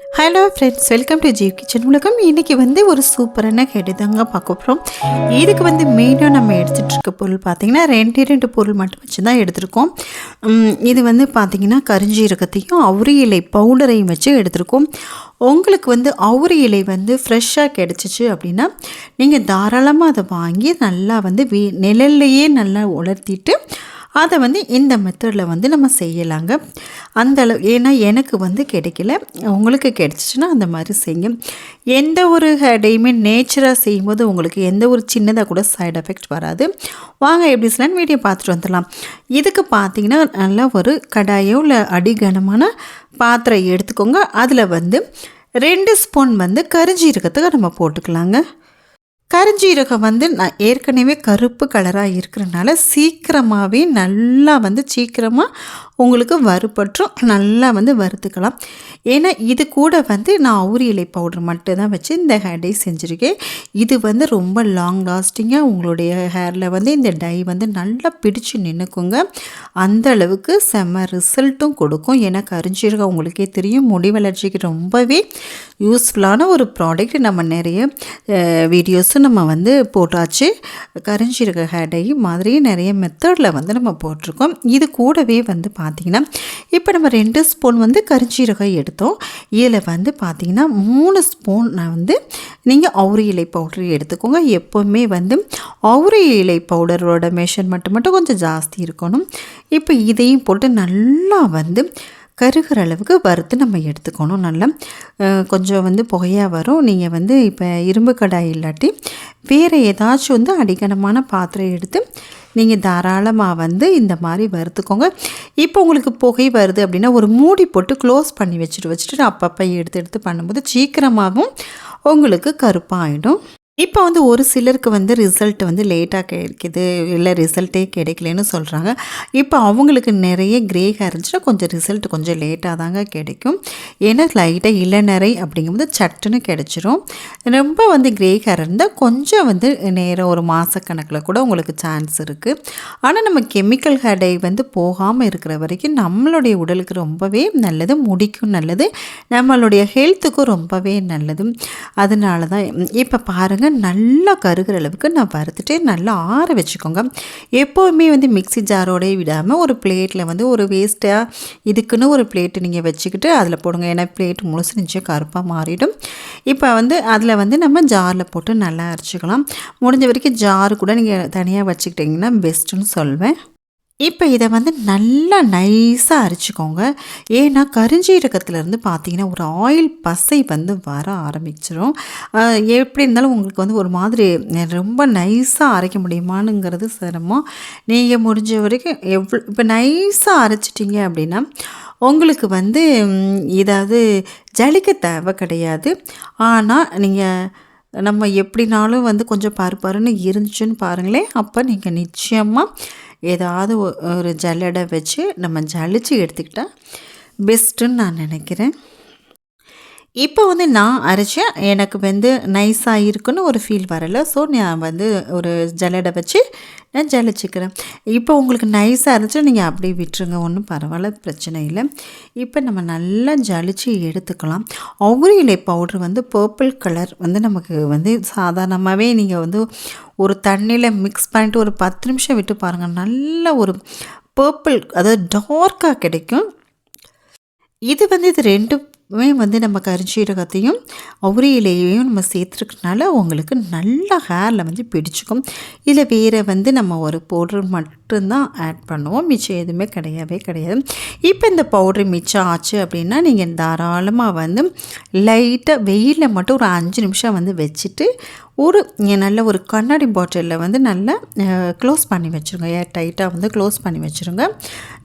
Hello friends welcome to Jeev kitchen உலகம் இன்றைக்கி வந்து ஒரு சூப்பரான ஹெட் தாங்க பார்க்க போகிறோம் இதுக்கு வந்து மெயினாக நம்ம எடுத்துகிட்டு இருக்க பொருள் பார்த்திங்கன்னா ரெண்டே ரெண்டு பொருள் மட்டும் வச்சு தான் எடுத்திருக்கோம் இது வந்து பார்த்திங்கன்னா கரிஞ்சீரகத்தையும் அவுரி இலை பவுடரையும் வச்சு எடுத்திருக்கோம். உங்களுக்கு வந்து அவுரி இலை வந்து ஃப்ரெஷ்ஷாக கிடச்சிச்சு அப்படின்னா நீங்கள் தாராளமாக அதை வாங்கி நல்லா வந்து வீ நிழல்லையே நல்லா உலர்த்திட்டு அதை வந்து இந்த மெத்தடில் வந்து நம்ம செய்யலாங்க. அந்த அளவு ஏன்னா எனக்கு வந்து கிடைக்கல. உங்களுக்கு கிடைச்சிச்சுன்னா அந்த மாதிரி செய்யுங்க. எந்த ஒரு ஹேடையுமே நேச்சராக செய்யும்போது உங்களுக்கு எந்த ஒரு சின்னதாக கூட சைடு எஃபெக்ட் வராது. வாங்க எப்படி சொல்லலான்னு வீடியோ பார்த்துட்டு வந்துடலாம். இதுக்கு பார்த்தீங்கன்னா நல்லா ஒரு கடாயோ இல்லை அடிகனமான பாத்திரம் எடுத்துக்கோங்க. அதில் வந்து ரெண்டு ஸ்பூன் வந்து கரிஞ்சீரகத்துக்கு நம்ம போட்டுக்கலாங்க. கரிஞ்சீரகம் வந்து நான் ஏற்கனவே கருப்பு கலராக இருக்கிறனால சீக்கிரமாகவே நல்லா வந்து சீக்கிரமாக உங்களுக்கு வறுபற்றும் நல்லா வந்து வறுத்துக்கலாம். ஏன்னா இது கூட வந்து நான் அவுரி இலை பவுடர் மட்டும் தான் வச்சு இந்த ஹேர் டை செஞ்சுருக்கேன். இது வந்து ரொம்ப லாங் லாஸ்டிங்காக உங்களுடைய ஹேரில் வந்து இந்த டை வந்து நல்லா பிடிச்சு நின்றுக்குங்க அந்த அளவுக்கு செம்ம ரிசல்ட்டும் கொடுக்கும். ஏன்னா கரிஞ்சிருக்க உங்களுக்கே தெரியும். முடி வளர்ச்சிக்கு ரொம்பவே யூஸ்ஃபுல்லான ஒரு ப்ராடக்ட் நம்ம நிறைய வீடியோஸும் நம்ம வந்து போட்டாச்சு. கரிஞ்சிருக்க ஹேர் டை மாதிரி நிறைய மெத்தடில் வந்து நம்ம போட்டிருக்கோம். இது கூடவே வந்து பார்த்திங்கன்னா இப்போ நம்ம ரெண்டு ஸ்பூன் வந்து கரிஞ்சீரகம் எடுத்தோம். இதில் வந்து பார்த்திங்கன்னா மூணு ஸ்பூன் நான் வந்து நீங்கள் அவுரி இலை பவுடர் எடுத்துக்கோங்க. எப்போவுமே வந்து அவுரி இலை பவுடரோட மெஷர்மெண்ட் மட்டும் கொஞ்சம் ஜாஸ்தி இருக்கணும். இப்போ இதையும் போட்டு நல்லா வந்து கருகிற அளவுக்கு வறுத்து நம்ம எடுத்துக்கணும். நல்லா கொஞ்சம் வந்து புகையாக வரும். நீங்கள் வந்து இப்போ இரும்பு கடாய் இல்லாட்டி வேறு ஏதாச்சும் வந்து அடிக்கனமான பாத்திரம் எடுத்து நீங்கள் தாராளமாக வந்து இந்த மாதிரி வறுத்துக்கோங்க. இப்போ உங்களுக்கு புகை வருது அப்படின்னா ஒரு மூடி போட்டு க்ளோஸ் பண்ணி வச்சுட்டு வச்சுட்டு அப்பப்போ எடுத்து எடுத்து பண்ணும்போது சீக்கிரமாகவும் உங்களுக்கு கருப்பாகிடும் இப்போ வந்து ஒரு சிலருக்கு வந்து ரிசல்ட் வந்து லேட்டாக கிடைக்குது இல்லை ரிசல்ட்டே கிடைக்கலன்னு சொல்கிறாங்க இப்போ அவங்களுக்கு நிறைய கிரே ஹேர் இருந்துச்சுன்னா கொஞ்சம் ரிசல்ட் கொஞ்சம் லேட்டாக தாங்க கிடைக்கும். ஏன்னா லைட்டாக இளநரை அப்படிங்கும்போது சட்டுன்னு கிடச்சிரும். ரொம்ப வந்து கிரே ஹேர் இருந்தால் கொஞ்சம் வந்து நேரம் ஒரு மாதக்கணக்கில் கூட உங்களுக்கு சான்ஸ் இருக்குது ஆனால் நம்ம கெமிக்கல் ஹேர் டை வந்து போகாமல் இருக்கிற வரைக்கும் நம்மளுடைய உடலுக்கு ரொம்பவே நல்லது முடிக்கும் நல்லது நம்மளுடைய ஹெல்த்துக்கும் ரொம்பவே நல்லது. அதனால தான் இப்போ பாருங்கள் நல்லா கருகிற அளவுக்கு நான் வறுத்துட்டு நல்லா ஆற வச்சுக்கோங்க. எப்போவுமே வந்து மிக்ஸி ஜாரோடே விடாமல் ஒரு பிளேட்டில் வந்து ஒரு வேஸ்ட்டாக இதுக்குன்னு ஒரு பிளேட்டு நீங்கள் வச்சுக்கிட்டு அதில் போடுங்க. ஏன்னா பிளேட் முழுசு நிச்சயம் கருப்பாக மாறிடும். இப்போ வந்து அதில் வந்து நம்ம ஜாரில் போட்டு நல்லா அரைச்சிக்கலாம். முடிஞ்ச வரைக்கும் ஜாரு கூட நீங்கள் தனியாக வச்சுக்கிட்டிங்கன்னா பெஸ்ட்டுன்னு சொல்வேன். இப்போ இதை வந்து நல்லா நைஸாக அரைச்சிக்கோங்க. ஏன்னா கரிஞ்சீரகத்துலேருந்து பார்த்தீங்கன்னா ஒரு ஆயில் பசை வந்து வர ஆரம்பிச்சிடும் எப்படி இருந்தாலும் உங்களுக்கு வந்து ஒரு மாதிரி ரொம்ப நைஸாக அரைக்க முடியுமானுங்கிறது சிரமம். நீங்கள் முடிஞ்ச வரைக்கும் எவ்வளோ இப்போ நைஸாக அரைச்சிட்டிங்க அப்படின்னா உங்களுக்கு வந்து இதாவது ஜலிக்க தேவை கிடையாது. ஆனால் நீங்கள் நம்ம எப்படினாலும் வந்து கொஞ்சம் பருப்பருன்னு இருந்துச்சுன்னு பாருங்களேன். அப்போ நீங்கள் நிச்சயமாக ஏதாவது ஒரு ஜல்லடை வச்சு நம்ம ஜலிச்சு எடுத்துக்கிட்டால் பெஸ்ட்டுன்னு நான் நினைக்கிறேன். இப்போ வந்து நான் அரைச்சேன். எனக்கு வந்து நைஸாக இருக்குன்னு ஒரு ஃபீல் வரலை. ஸோ நான் வந்து ஒரு ஜல்லடை வச்சு நான் ஜலிச்சுக்கிறேன் இப்போ உங்களுக்கு நைஸாக அரைச்சா நீங்கள் அப்படியே விட்டுருங்க. ஒன்றும் பரவாயில்ல பிரச்சனை இல்லை. இப்போ நம்ம நல்லா ஜலிச்சு எடுத்துக்கலாம். அவுரி இலை பவுட்ரு வந்து பர்பிள் கலர் வந்து நமக்கு வந்து சாதாரணமாகவே நீங்கள் வந்து ஒரு தண்ணியில் மிக்ஸ் பண்ணிட்டு ஒரு பத்து நிமிஷம் விட்டு பாருங்கள் நல்ல ஒரு பர்பிள் அதாவது டார்க்காக கிடைக்கும். இது வந்து இது ரெண்டு வந்து நம்ம கரிஞ்சீரகத்தையும் அவுரி நம்ம சேர்த்துருக்கனால உங்களுக்கு நல்லா ஹேரில் வந்து பிடிச்சிக்கும். இல்லை வேறு வந்து நம்ம ஒரு பவுடர் மட்டும்தான் ஆட் பண்ணுவோம். மிச்சம் எதுவுமே கிடையவே கிடையாது. இப்போ இந்த பவுடர் மிச்சம் ஆச்சு அப்படின்னா நீங்கள் தாராளமாக வந்து லைட்டாக வெயிலில் மட்டும் ஒரு அஞ்சு நிமிஷம் வந்து வச்சுட்டு ஒரு நல்ல ஒரு கண்ணாடி பாட்டிலில் வந்து நல்லா க்ளோஸ் பண்ணி வச்சுருங்க. ஏர் டைட்டாக வந்து க்ளோஸ் பண்ணி வச்சுருங்க.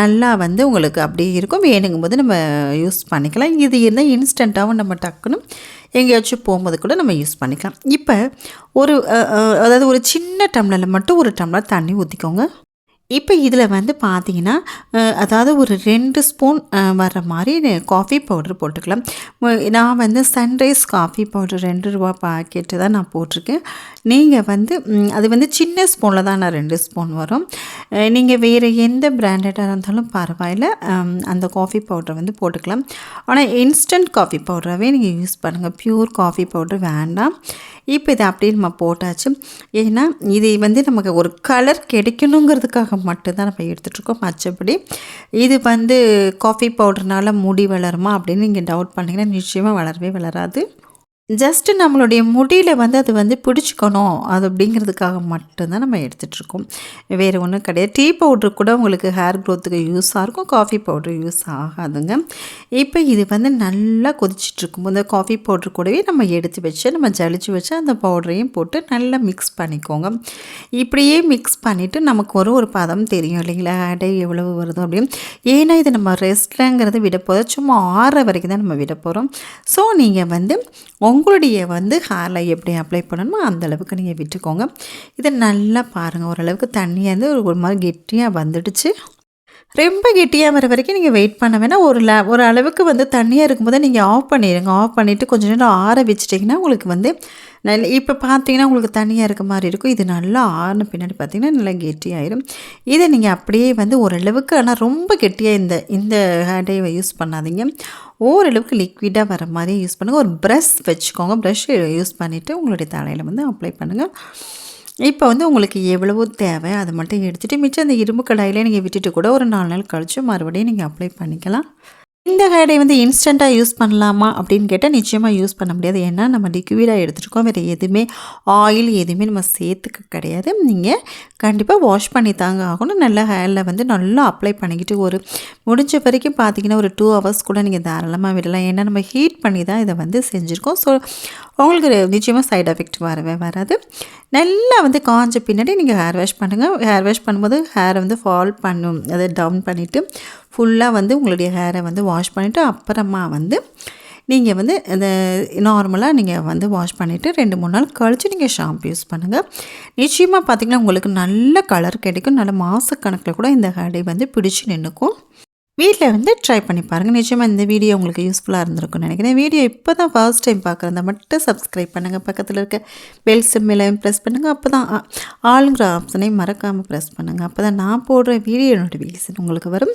நல்லா வந்து உங்களுக்கு அப்படியே இருக்கும். வேணுங்கும் போது நம்ம யூஸ் பண்ணிக்கலாம். இது இருந்தால் இன்ஸ்டண்ட்டாகவும் நம்ம டக்குன்னு எங்கேயாச்சும் போகும்போது கூட நம்ம யூஸ் பண்ணிக்கலாம். இப்போ ஒரு அதாவது ஒரு சின்ன டம்ளரில் மட்டும் ஒரு டம்ளர் தண்ணி ஊற்றிக்கோங்க இப்போ இதில் வந்து பார்த்தீங்கன்னா அதாவது ஒரு ரெண்டு ஸ்பூன் வர்ற மாதிரி காஃபி பவுடர் போட்டுக்கலாம். நான் வந்து சன்ரைஸ் காஃபி பவுடர் ரெண்டு ரூபா பாக்கெட்டு தான் நான் போட்டிருக்கேன். நீங்கள் வந்து அது வந்து சின்ன ஸ்பூனில் தான் நான் ரெண்டு ஸ்பூன் வரும். நீங்கள் வேறு எந்த பிராண்டடாக இருந்தாலும் பரவாயில்ல. அந்த காஃபி பவுடரை வந்து போட்டுக்கலாம். ஆனால் இன்ஸ்டன்ட் காஃபி பவுடராகவே நீங்கள் யூஸ் பண்ணுங்கள் ப்யூர் காஃபி பவுடர் வேண்டாம். இப்போ இதை அப்படியே நம்ம போட்டாச்சு. ஏன்னா இது வந்து நமக்கு ஒரு கலர் கிடைக்கணுங்கிறதுக்காக மட்டும்தான் நம்ம எடுத்துகிட்ருக்கோம் மற்றபடி இது வந்து காஃபி பவுடர்னால முடி வளருமா அப்படின்னு நீங்கள் டவுட் பண்ணிங்கன்னா நிச்சயமாக வளரவே வளராது. ஜஸ்ட்டு நம்மளுடைய முடியில் வந்து அது வந்து பிடிச்சிக்கணும். அது அப்படிங்கிறதுக்காக மட்டும்தான் நம்ம எடுத்துகிட்ருக்கோம் வேறு ஒன்றும் கிடையாது. டீ பவுட்ரு கூட உங்களுக்கு ஹேர் க்ரோத்துக்கு யூஸாக இருக்கும். காஃபி பவுட்ரு யூஸ் ஆகாதுங்க. இப்போ இது வந்து நல்லா கொதிச்சிட்ருக்கும். இந்த காஃபி பவுட்ரு கூடவே நம்ம எடுத்து வச்சு நம்ம ஜலிச்சு வச்சு அந்த பவுடரையும் போட்டு நல்லா மிக்ஸ் பண்ணிக்கோங்க. இப்படியே மிக்ஸ் பண்ணிவிட்டு நமக்கு ஒரு ஒரு பதம் தெரியும் இல்லைங்களா? அடை எவ்வளவு வருது அப்படின்னு. ஏன்னா இது நம்ம ரெஸ்ட்லங்கிறத விட போதும் சும்மா ஆற வரைக்கும் தான் நம்ம விட போகிறோம் ஸோ நீங்கள் வந்து உங்களுடைய வந்து ஹேரில் எப்படி அப்ளை பண்ணணுமோ அந்தளவுக்கு நீங்கள் விட்டுக்கோங்க. இதை நல்லா பாருங்கள் ஓரளவுக்கு தண்ணியாக இருந்து ஒரு மாதிரி கெட்டியாக வந்துடுச்சு. ரொம்ப கெட்டியாக வர வரைக்கும் நீங்கள் வெயிட் பண்ண வேணால் ஒரு ல ஒரு அளவுக்கு வந்து தண்ணியாக இருக்கும்போது நீங்கள் ஆஃப் பண்ணிடுங்க ஆஃப் பண்ணிவிட்டு கொஞ்சம் நேரம் ஆற வச்சிட்டிங்கன்னா உங்களுக்கு வந்து நல்ல இப்போ பார்த்தீங்கன்னா உங்களுக்கு தண்ணியாக இருக்க மாதிரி இருக்கும். இது நல்லா ஆறின பின்னாடி பார்த்தீங்கன்னா நல்லா கெட்டியாயிரும். இதை நீங்கள் அப்படியே வந்து ஓரளவுக்கு ஆனால் ரொம்ப கெட்டியாக இந்த இந்த ஹேடையை யூஸ் பண்ணாதீங்க. ஓரளவுக்கு லிக்விடாக வர மாதிரி யூஸ் பண்ணுங்கள் ஒரு ப்ரஷ் வச்சுக்கோங்க. ப்ரஷ் யூஸ் பண்ணிவிட்டு உங்களுடைய தலையில் வந்து அப்ளை பண்ணுங்கள் இப்போ வந்து உங்களுக்கு எவ்வளவோ தேவை அதை மட்டும் எடுத்துகிட்டு மிச்சம் அந்த இரும்பு கடாயிலே நீங்கள் விட்டுட்டு கூட ஒரு நாலு நாள் கழித்து மறுபடியும் நீங்கள் அப்ளை பண்ணிக்கலாம். இந்த ஹேடை வந்து இன்ஸ்டண்ட்டாக யூஸ் பண்ணலாமா அப்படின்னு கேட்டால் நிச்சயமாக யூஸ் பண்ண முடியாது. ஏன்னா நம்ம லிக்விடாக எடுத்துருக்கோம். வேறு எதுவுமே ஆயில் எதுவுமே நம்ம சேர்த்துக்க கிடையாது. நீங்கள் கண்டிப்பாக வாஷ் பண்ணி தாங்க ஆகணும். நல்ல ஹேரில் வந்து நல்லா அப்ளை பண்ணிக்கிட்டு ஒரு முடிஞ்ச வரைக்கும் பார்த்தீங்கன்னா ஒரு டூ ஹவர்ஸ் கூட நீங்கள் தாராளமாக விடலாம். ஏன்னா நம்ம ஹீட் பண்ணி தான் இதை வந்து செஞ்சுருக்கோம். ஸோ உங்களுக்கு நிச்சயமாக சைட் எஃபெக்ட் வரவே வராது. நல்லா வந்து காஞ்ச பின்னாடி நீங்கள் ஹேர் வாஷ் பண்ணுங்கள் ஹேர் வாஷ் பண்ணும்போது ஹேரை வந்து ஃபால் பண்ணும். அதை டவுன் பண்ணிவிட்டு ஃபுல்லாக வந்து உங்களுடைய ஹேரை வந்து வாஷ் பண்ணிவிட்டு அப்புறமா வந்து நீங்கள் வந்து இந்த நார்மலாக நீங்கள் வந்து வாஷ் பண்ணிவிட்டு ரெண்டு மூணு நாள் கழித்து நீங்கள் ஷாம்பு யூஸ் பண்ணுங்கள் நிச்சயமாக பார்த்திங்கன்னா உங்களுக்கு நல்ல கலர் கிடைக்கும். நல்ல மாதக்கணக்கில் கூட இந்த ஹேடை வந்து பிடிச்சி நின்றுக்கும் வீட்டில் வந்து ட்ரை பண்ணி பாருங்கள் நிச்சயமாக இந்த வீடியோ உங்களுக்கு யூஸ்ஃபுல்லாக இருந்திருக்கும்னு நினைக்கிறேன். வீடியோ இப்போ தான் ஃபர்ஸ்ட் டைம் பார்க்குறதா மட்டும் சப்ஸ்கிரைப் பண்ணுங்கள் பக்கத்தில் இருக்க பெல் சிம்மிலையும் ப்ரெஸ் பண்ணுங்கள் அப்போ தான் ஆளுங்கிற ஆப்ஷனையும் மறக்காமல் ப்ரெஸ் பண்ணுங்கள் அப்போ தான் நான் போடுற வீடியோ நோட்டிஃபிகேஷன் உங்களுக்கு வரும்.